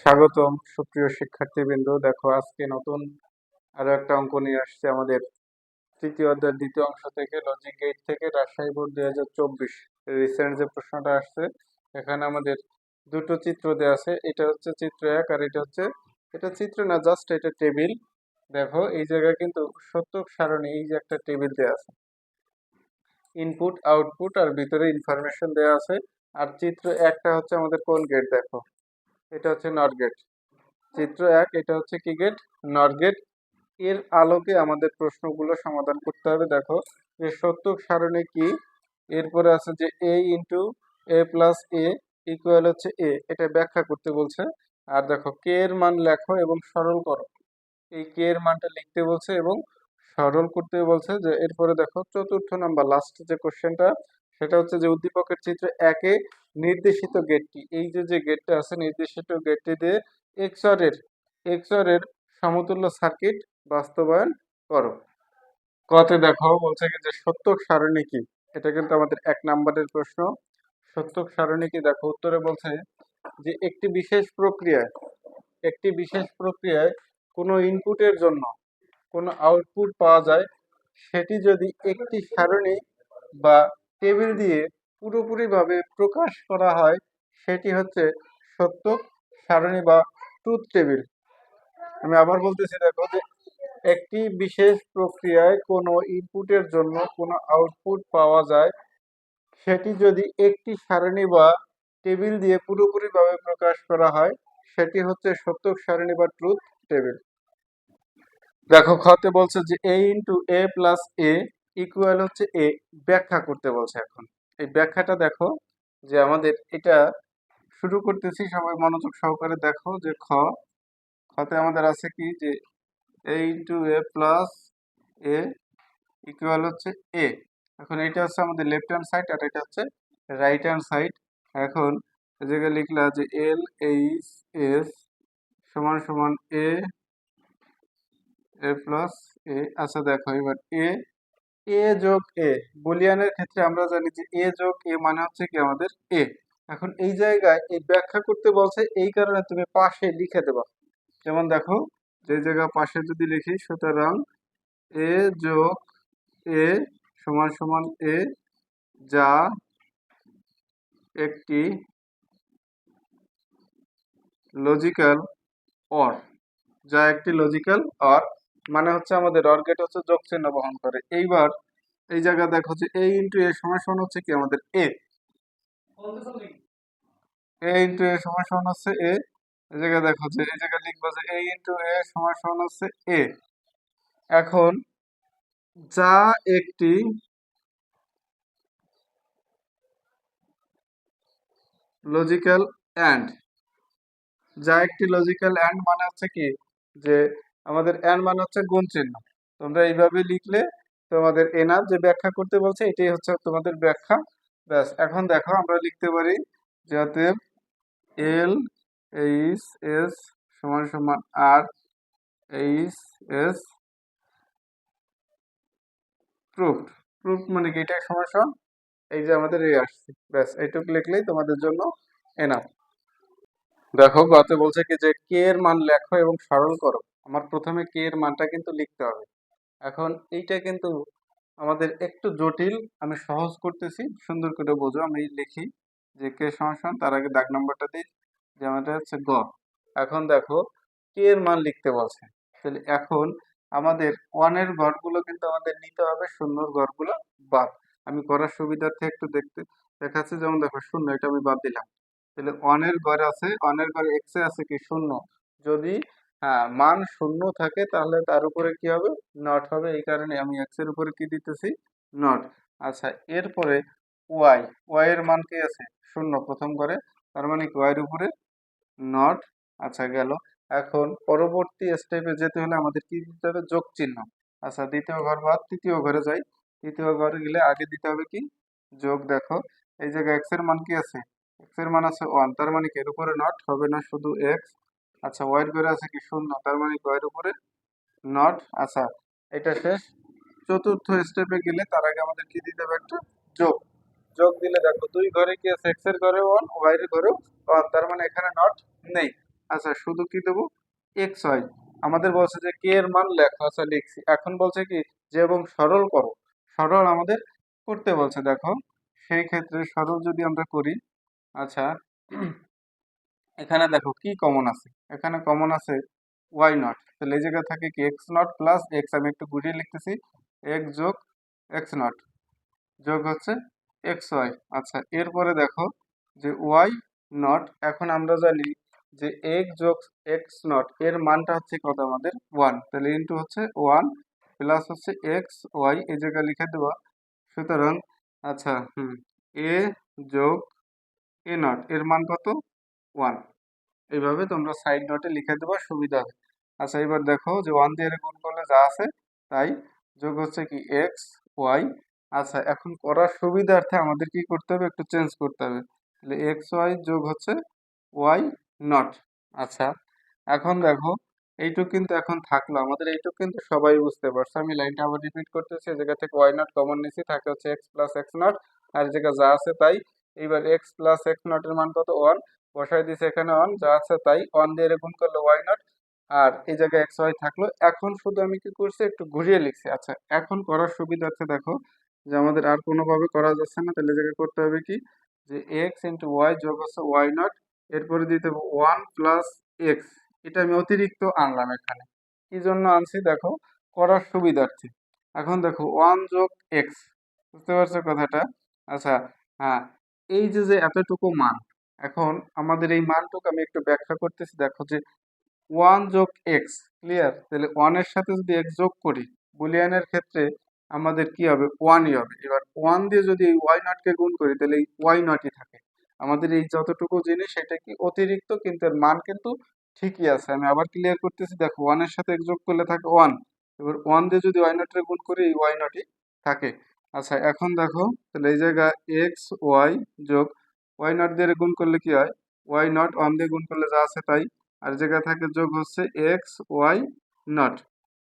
স্বাগতম সুপ্রিয় শিক্ষার্থীবৃন্দ। দেখো, আজকে নতুন আরও একটা অঙ্ক নিয়ে আসছে আমাদের তৃতীয় অধ্যায়ের দ্বিতীয় অংশ থেকে লজিক গেট থেকে রাজশাহী বোর্ড দুই হাজার চব্বিশ। রিসেন্ট যে প্রশ্নটা আসছে, এখানে আমাদের দুটো চিত্র দেওয়া আছে। এটা হচ্ছে চিত্র এক আর এটা হচ্ছে, এটা চিত্র না জাস্ট এটা টেবিল দেখো, এই জায়গায় কিন্তু সত্যক সারণী, এই যে একটা টেবিল দেওয়া আছে। ইনপুট আউটপুট আর ভিতরে ইনফরমেশন দেওয়া আছে। আর চিত্র একটা হচ্ছে আমাদের কোন গেট দেখো। এটা হচ্ছে নট গেট চিত্র এক, এটা হচ্ছে কি গেট নট গেটের আলোকে আমাদের প্রশ্নগুলো সমাধান করতে হবে। দেখো, যে সত্যক সারণী কি? এরপরে আছে যে A into A plus A equal হচ্ছে এ এটা ব্যাখ্যা করতে বলছে। আর দেখো কে এর মান লেখো এবং সরল করো। এই কে এর মানটা লিখতে বলছে এবং সরল করতে বলছে যে, এরপরে দেখো, চতুর্থ নাম্বার লাস্ট যে কোশ্চেনটা সেটা হচ্ছে যে উদ্দীপকের চিত্র একে নির্দেশিত গেটটি এই যে যে গেটটা আছে, নির্দেশিত গেটটি দিয়ে এক্সর এর এক্সর এর সমতুল্য সার্কিট বাস্তবায়ন করো। কতে দেখো, বলছে যে সত্যক সারণী কি? এটা কিন্তু আমাদের এক নাম্বারের প্রশ্ন। সত্যক সারণী কি? দেখো, উত্তরে বলছে যে একটি বিশেষ প্রক্রিয়ায়, একটি বিশেষ প্রক্রিয়ায় কোনো ইনপুটের জন্য কোনো আউটপুট পাওয়া যায়। সেটি যদি একটি সারণী বা টেবিল দিয়ে পুরোপুরিভাবে প্রকাশ করা হয়, সেটি হচ্ছে সত্য, সারণী বা ট্রুথ টেবিল। আমি আবার বলতেছি, দেখো যে একটি বিশেষ প্রক্রিয়ায় কোনো ইনপুটের জন্য কোনো আউটপুট পাওয়া যায়, সেটি যদি একটি সারণী বা টেবিল দিয়ে পুরোপুরিভাবে প্রকাশ করা হয়, সেটি হচ্ছে সত্যক সারণী বা ট্রুথ টেবিল। দেখো, খতে বলছে যে A into A plus A equal হচ্ছে এ ব্যাখ্যা করতে বলছে এখন। এই ব্যাখ্যাটা দেখো যে আমাদের এটা শুরু করতেছি, সবাই মনোযোগ সহকারে দেখো যে খ, খতে আমাদের আছে কি যে A into A plus A equal হচ্ছে এ এখন এটা হচ্ছে আমাদের লেফট হ্যান্ড সাইড আর এটা হচ্ছে রাইট হ্যান্ড সাইড এখন জায়গায় লিখলা যে এল এইচ এস সমান সমান এ এ প্লাস এ আচ্ছা দেখো এবার এ এ যোগ এ। বুলিয়ানের ক্ষেত্রে আমরা জানি যে এ যোগ এ মানে হচ্ছে কি আমাদের এ। এখন এই জায়গায় এই ব্যাখ্যা করতে বলছে এই কারণে তুমি পাশে লিখে দেবা। যেমন দেখো, যে জায়গা পাশে যদি লিখি, সুতরাং এ যোগ এ সমান সমান এ যা একটি লজিক্যাল অর যা একটি লজিক্যাল অর মানে হচ্ছে আমাদের অর গেট হচ্ছে যোগ চিহ্ন বহন করে। এইবার এই জায়গা দেখো যে এ ইন্টু এ সমান হচ্ছে কি আমাদের এ এ ইন্টু এ সমান হচ্ছে এ এই জায়গায় দেখো যে, এই জায়গায় লিখব যে এ ইন্টু এ সমান হচ্ছে এ এখন যা একটি লজিক্যাল অ্যান্ড যা একটি লজিক্যাল অ্যান্ড মানে হচ্ছে কি? যে আমাদের অ্যান্ড মানে হচ্ছে গুণ চিহ্ন। তোমরা এইভাবে লিখলে তোমাদের এনার যে ব্যাখ্যা করতে বলছে, এটাই হচ্ছে তোমাদের ব্যাখ্যা। ব্যাস, এখন দেখো আমরা লিখতে পারি যাতে এল এইচ এস সমান সমান R H S proof proof মানে কি? এটা সমান এই যে আমাদের এই আসছে। ব্যাস, এইটুকু লিখলেই তোমাদের জন্য এনাফ দেখো গতে বলছে কি যে কে এর মান লেখো এবং সরল করো। আমার প্রথমে কে এর মানটা কিন্তু লিখতে হবে। এখন এইটা কিন্তু আমাদের একটু জটিল, আমি সহজ করতেছি, সুন্দর করে বোঝো, আমি লিখি যে কে সমান তার আগে দাগ নম্বরটা দিই, যে আমাদের হচ্ছে গ। এখন দেখো, কে এর মান লিখতে বলছে? তাহলে এখন আমাদের ওয়ানের ঘরগুলো কিন্তু আমাদের নিতে হবে, শূন্যর ঘরগুলো বাদ। আমি করার সুবিধার্থে একটু দেখতে, দেখাচ্ছি, যেমন দেখো, শূন্য, এটা আমি বাদ দিলাম। তাহলে ওয়ানের ঘরে আছে ওয়ানের ঘরে এক্স এ আছে কি শূন্য? যদি হ্যাঁ মান শূন্য থাকে তাহলে তার উপরে কি হবে? নট হবে। এই কারণে আমি এক্সের উপরে কি দিতেছি? নট আচ্ছা এরপরে ওয়াই ওয়াই এর মান কি আছে? শূন্য প্রথম ঘরে তার মানে ওয়াই এর উপরে নট আচ্ছা গেল। এখন পরবর্তী স্টেপে যেতে হলে আমাদের কি দিতে হবে? যোগ চিহ্ন। আচ্ছা দ্বিতীয় ঘর বাদ, তৃতীয় ঘরে যাই। তৃতীয় ঘরে গেলে আগে দিতে হবে কি? যোগ, দেখো। এই জায়গায় এক্সের মান কি আছে? এক্সের মান আছে ওয়ান তার মানে কি? এর উপরে নট হবে না, শুধু এক্স আচ্ছা ওয়াইয়ের ঘরে আছে কি শূন্য? তার মানে ওয়াইয়ের উপরে? নট আচ্ছা এটা শেষ। চতুর্থ স্টেপে গেলে তার আগে আমাদের কি দিতে হবে একটা? যোগ। যোগ দিলে দেখো, দুই ঘরে কি আছে? এক্সের ঘরে ওয়ান ওয়াই এর ঘরেও ওয়ান তার মানে এখানে নট নেই। আচ্ছা শুধু কি দেবো? এক্স ওয়াই আমাদের বলছে যে কে এর মান লেখো। আচ্ছা লিখছি। এখন বলছে কি? যে এবং সরল করো। সরল আমাদের করতে বলছে, দেখো। সেই ক্ষেত্রে সরল যদি আমরা করি আচ্ছা এখানে দেখো কি কমন আছে? এখানে কমন আছে ওয়াই নট তাহলে এই জায়গায় থাকে কি? এক্স নট প্লাস এক্স আমি একটু ঘুরিয়ে লিখতেছি। এক্স যোগ এক্স নট যোগ হচ্ছে এক্স ওয়াই আচ্ছা এরপরে দেখো যে ওয়াই নট এখন আমরা জানি যে এক্স যোগ এক্স নট এর মানটা হচ্ছে কত আমাদের? ওয়ান তাহলে ইন্টু হচ্ছে ওয়ান প্লাস হচ্ছে এক্স ওয়াই এই জায়গায় লিখে দেওয়া। সুতরাং আচ্ছা হুম এ যোগ এ নট এর মান কত? ওয়ান। এইভাবে তোমরা সাইড নোটে লিখে দেবা, সুবিধা হবে। আচ্ছা এবার দেখো যে ওয়ান দিয়ে গুণ করলে যা আছে, তাই যোগ হচ্ছে কি এক্স ওয়াই আচ্ছা এখন করার সুবিধার্থে আমাদের কি করতে হবে? একটু চেঞ্জ করতে হবে। তাহলে এক্স ওয়াই যোগ হচ্ছে ওয়াই নট আচ্ছা এখন দেখো, এইটুক কিন্তু এখন থাকল। আমাদের এইটুক কিন্তু সবাই বুঝতে পারছে। আমি লাইনটা আবার রিপিট করতেছি এই জায়গা থেকে ওয়াই নট কমন নিছি, থাকে হচ্ছে এক্স প্লাস এক্স নট আর জায়গা যা আছে, তাই। এইবার এক্স প্লাস এক্স নটের মান কত? ওয়ান বসাই দিছে এখানে অন যা আছে তাই অন দিয়ে গুণ করলে ওয়াই নট আর এই জায়গায় এক্স ওয়াই থাকল। এখন শুধু আমি কি করছি, একটু ঘুরিয়ে লিখছি। আচ্ছা এখন করার সুবিধা আছে দেখো, যে আমাদের আর কোনোভাবে করা যাচ্ছে না, তাহলে জায়গায় করতে হবে কি? যে এক্স ইন্টু ওয়াই যোগ হচ্ছে ওয়াই নট এরপরে দিতে হবে ওয়ান প্লাস এক্স এটা আমি অতিরিক্ত আনলাম এখানে। কি জন্য আনছি দেখো, করার সুবিধার্থে। এখন দেখো ওয়ান যোগ এক্স বুঝতে পারছ কথাটা? আচ্ছা হ্যাঁ এই যে যে এতটুকু মান এখন আমাদের এই মানটুকু আমি একটু ব্যাখ্যা করতেছি। দেখো যে ওয়ান যোগ এক্স ক্লিয়ার তাহলে ওয়ানের সাথে যদি এক্স যোগ করি বুলিয়ানের ক্ষেত্রে আমাদের কি হবে? ওয়ানই হবে। এবার ওয়ান দিয়ে যদি এই ওয়াই নটকে গুণ করি, তাহলে এই ওয়াই নটই থাকে। আমাদের এই যতটুকু জিনিস সেটা কি অতিরিক্ত? কিন্তু এর মান কিন্তু ঠিকই আছে। আমি আবার ক্লিয়ার করতেছি, দেখো ওয়ানের সাথে যোগ করলে থাকে ওয়ান এবার ওয়ান দিয়ে যদি ওয়াই নটের গুণ করি, এই ওয়াই নটই থাকে। আচ্ছা এখন দেখো, তাহলে এই জায়গায় এক্স ওয়াই যোগ ওয়াই নট দিয়ে গুণ করলে কি হয়? ওয়াই নট ওয়ান দিয়ে গুণ করলে যা আছে তাই। আর জায়গায় থাকে যোগ হচ্ছে এক্স ওয়াই নট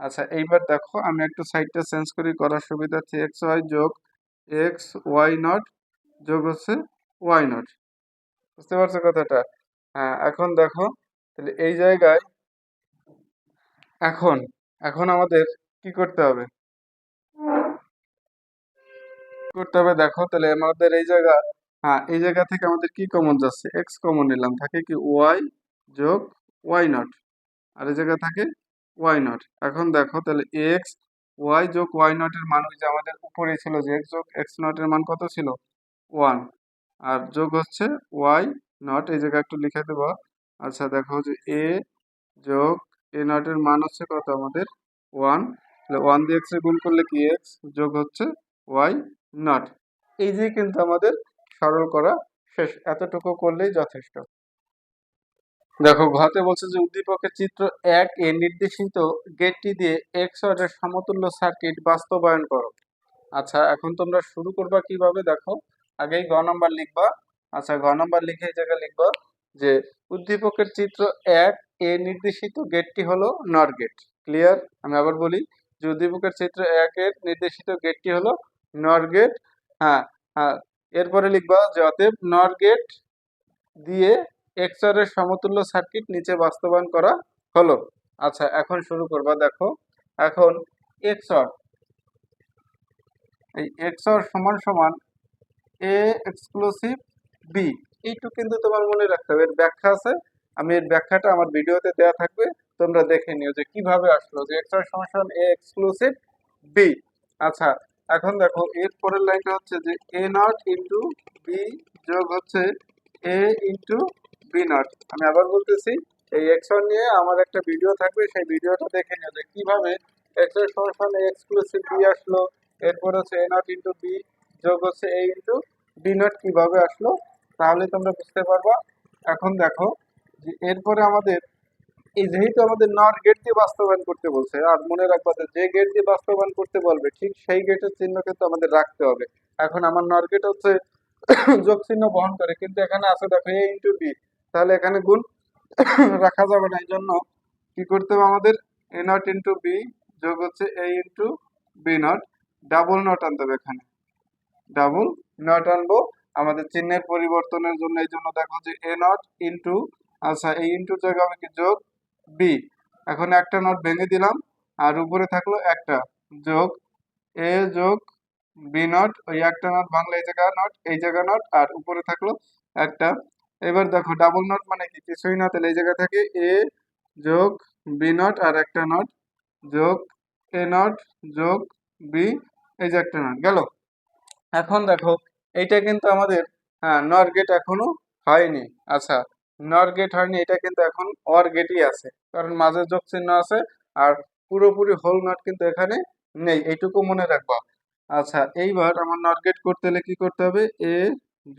আচ্ছা এইবার দেখো, আমি একটু সাইডটা চেঞ্জ করি, করার সুবিধার্থে এক্স ওয়াই যোগ এক্স ওয়াই নট যোগ হচ্ছে ওয়াই নট বুঝতে পারছ কথাটা? হ্যাঁ এখন দেখো, তাহলে এই জায়গায় এখন এখন আমাদের কি করতে হবে? করতে হবে? দেখো, তাহলে আমাদের এই জায়গা হ্যাঁ এই জায়গা থেকে আমাদের কি কমন যাচ্ছে? এক্স কমন নিলাম, থাকে কি ওয়াই যোগ ওয়াই নট আর এই জায়গা থাকে ওয়াই নট এখন দেখো, তাহলে এক্স ওয়াই যোগ ওয়াই নটের মান ওই যে আমাদের উপরে ছিল যে এক্স যোগ এক্স নটের মান কত ছিল? ওয়ান আর যোগ হচ্ছে ওয়াই নট এই জায়গায় একটু লিখে দেবো। আচ্ছা দেখো যে এ যোগ এ নটের মান হচ্ছে কত আমাদের? ওয়ান তাহলে ওয়ান দিয়ে এক্স গুণ করলে কি এক্স যোগ হচ্ছে ওয়াই নট এই যে কিন্তু আমাদের সরল করা শেষ, এতটুকু করলেই যথেষ্ট। দেখো ঘতে বলছে যে উদ্দীপকের চিত্র এক, এ নির্দেশিত গেটটি দিয়ে এক্স সমতুল্য সার্কিট বাস্তবায়ন করো। আচ্ছা এখন তোমরা শুরু করবা কীভাবে দেখো? আগেই গ নম্বর লিখবা। আচ্ছা গ নম্বর লিখে এই জায়গায় লিখবা যে উদ্দীপকের চিত্র এক, এ নির্দেশিত গেটটি হলো নর গেট ক্লিয়ার আমি আবার বলি যে উদ্দীপকের চিত্র এক এর নির্দেশিত গেটটি হলো নর গেট হ্যাঁ হ্যাঁ এরপরে লিখবা যে অতএব নর গেট দিয়ে এক্সআর এর সমতুল্য সার্কিট নিচে বাস্তবায়ন করা হলো। আচ্ছা এখন শুরু করবা, দেখো। এখন এক্সআর এই এক্সআর সমান সমান এ এক্সক্লুসিভ বি এইটু কিন্তু তোমার মনে রাখতে হবে, এর ব্যাখ্যা আছে। আমি এর ব্যাখ্যাটা আমার ভিডিওতে দেওয়া থাকবে, তোমরা দেখে নিও যে কীভাবে আসলো যে এক্সর সমান সমান এ এক্সক্লুসিভ বি আচ্ছা এখন দেখো, এর পরের লাইনটা হচ্ছে যে এ নট ইন্টু বি যোগ হচ্ছে এ ইন্টু বি নট আমি আবার বলতেছি, এই এক্সন নিয়ে আমার একটা ভিডিও থাকবে, সেই ভিডিওটা দেখে নিও যে কীভাবে এক্সের সমান এক্সক্লুসিভ বি আসলো, এরপর হচ্ছে এ নট ইন্টু বি যোগ হচ্ছে এ ইন্টু বি নট কীভাবে আসলো, তাহলে তোমরা বুঝতে পারবা। এখন দেখো যে এরপরে আমাদের যেহেতু আমাদের নর গেট দিয়ে বাস্তবায়ন করতে বলছে, আর মনে রাখবা যে যে গেট দিয়ে বাস্তবায়ন করতে বলবে, ঠিক সেই গেটের চিহ্ন কিন্তু আমাদের রাখতে হবে। এখন আমার নর গেট হচ্ছে যোগ চিহ্ন বহন করে, কিন্তু এখানে আছে দেখো এ ইন্টু বি তাহলে এখানে গুণ রাখা যাবে না। এই জন্য কি করতে হবে আমাদের? এ নট ইন্টু বি যোগ হচ্ছে A into B not double not আনতে হবে এখানে। ডাবল নট আনব, আমাদের চিহ্নের পরিবর্তনের জন্য। এই জন্য দেখো যে এ নট ইন্টু আচ্ছা এই ইন্টুর জায়গায় আমি কি যোগ বি এখন একটা নট ভেঙে দিলাম, আর উপরে থাকল একটা। যোগ এ যোগ বি নট ওই একটা নট ভাঙলে এই জায়গা নট এই জায়গা নট আর উপরে থাকল একটা। এবার দেখো ডাবল নট মানে কি? কিছুই না, তাহলে এই জায়গা থেকে এ যোগ বি নট আর একটা নট যোগ এ নট যোগ বি এই যে একটা নট গেল? এখন দেখো, এইটা কিন্তু আমাদের হ্যাঁ নর গেট এখনও হয়নি। আচ্ছা নর গেট হয়নি, এটা কিন্তু এখন অর গেটই আছে। কারণ মাঝে যোগ চিহ্ন আছে আর পুরোপুরি হোল নট কিন্তু এখানে নেই, এইটুকু মনে রাখবা। আচ্ছা এইবার আমার নট গেট করতে হলে কি করতে হবে? এ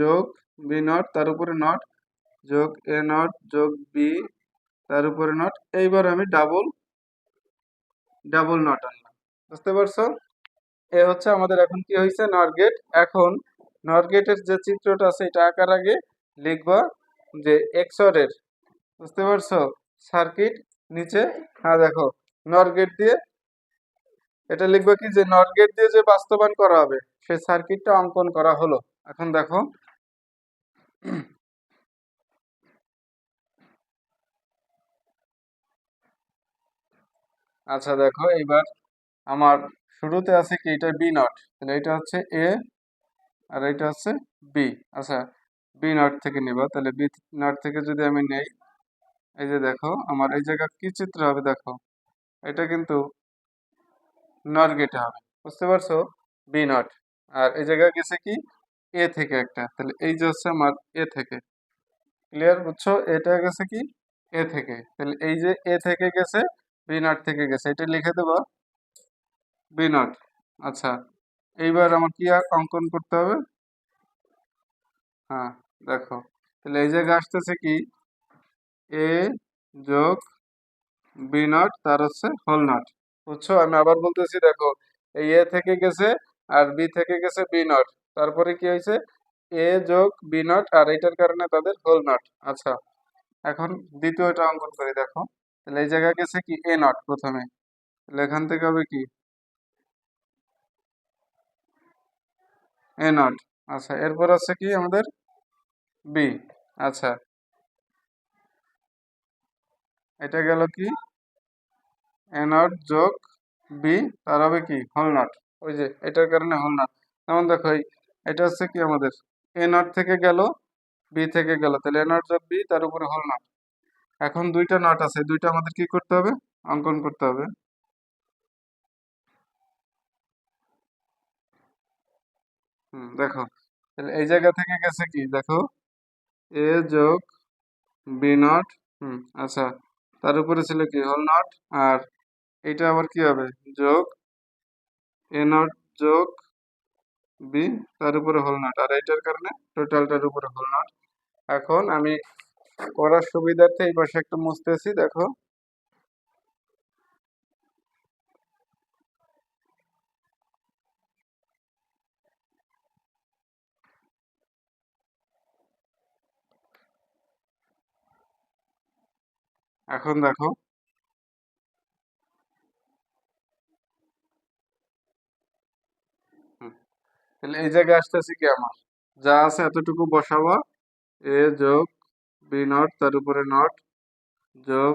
যোগ বি নট তার উপরে নট যোগ এ নট যোগ বি তার উপরে নট এইবার আমি ডাবল ডাবল নট আনলাম। বুঝতে পারছ? এ হচ্ছে আমাদের এখন কি হয়েছে নট গেট এখন নট গেটের যে চিত্রটা আছে, এটা আঁকার আগে লিখবা যে এক্সর এর বুঝতে পারছ? সার্কিট নিচে হ্যাঁ দেখো নট গেট দিয়ে, এটা লিখবে কি যে নট গেট দিয়ে যে বাস্তবায়ন করা হবে, সেই সার্কিটটা অঙ্কন করা হলো। এখন দেখো। আচ্ছা দেখো এবার আমার শুরুতে আছে কি? এটা বি নট তাহলে এটা হচ্ছে এ আর এটা হচ্ছে বি আচ্ছা। বি নট থেকে নিব, তাহলে বি নট থেকে যদি আমি নেই, এই যে দেখো, আমার এই জায়গা কি চিত্র হবে দেখো, এটা কিন্তু নট গেটে হবে, বুঝতে পারছ? বি নট আর এই জায়গায় গেছে কি? এ থেকে একটা, তাহলে এই যে হচ্ছে আমার এ থেকে ক্লিয়ার বুঝছ? এটা গেছে কি? এ থেকে, তাহলে এই যে এ থেকে গেছে বি নট থেকে গেছে, এটা লিখে দেবো বি নট আচ্ছা এইবার আমার কি আর অঙ্কন করতে হবে? হ্যাঁ দেখো, তাহলে এই জায়গায় আসতেছে কি? এ যোগ বি নট তার হচ্ছে হোল নট বুঝছ? আমি আবার বলতেছি, দেখো, এই এ থেকে গেছে আর বি থেকে গেছে বি নট তারপরে কি হয়েছে? এ যোগ বি নট আর এটার কারণে তাদের হোল নট আচ্ছা এখন দ্বিতীয়টা অঙ্কন করি, দেখো। তাহলে এই জায়গায় গেছে কি? এ নট প্রথমে। তাহলে এখান থেকে হবে কি? এ নট আচ্ছা এরপর আছে কি আমাদের? বি আচ্ছা। এটা গেল কি? এ নট যোগ বি তার হবে কি? হোল নট ওই যে, এটার কারণে হোল নট যেমন দেখো এটা হচ্ছে কি আমাদের? এ নট থেকে গেল বি থেকে গেল। তাহলে এ নট যোগ বি তার উপরে হোল নট এখন দুইটা নট আছে, দুইটা আমাদের কি করতে হবে? অঙ্কন করতে হবে। হুম, দেখো। তাহলে এই জায়গা থেকে গেছে কি? দেখো এ যোগ বি নট হুম আচ্ছা। তার উপরে ছিল কি? হোল নট আর এটা আবার কি হবে? যোগ এ নট যোগ বি তার উপরে হোল নট আর এইটার কারণে টোটালটার উপরে হোল নট এখন আমি করার সুবিধার্থে এই পাশে একটা মুছতেছি দেখো। এখন দেখো। তাহলে এই জায়গায় আসতেছি কি আমার? যা আছে এতটুকু বসাবো। এ যোগ বি নট, তার উপরে নট, যোগ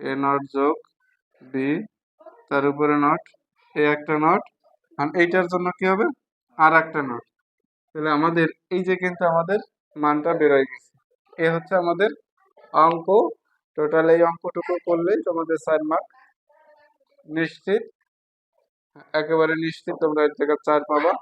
এ নট যোগ বি, তার উপরে নট, এ একটা নট। আর এইটার জন্য কি হবে? আর একটা নট। তাহলে আমাদের, এই যে কিন্তু আমাদের মানটা বেরোয় গেছে। এ হচ্ছে আমাদের অঙ্ক টোটাল এই অঙ্কটুকু করলেই তোমাদের চার মার্ক নিশ্চিত? একেবারে নিশ্চিত তোমরা এর থেকে চার পাবা।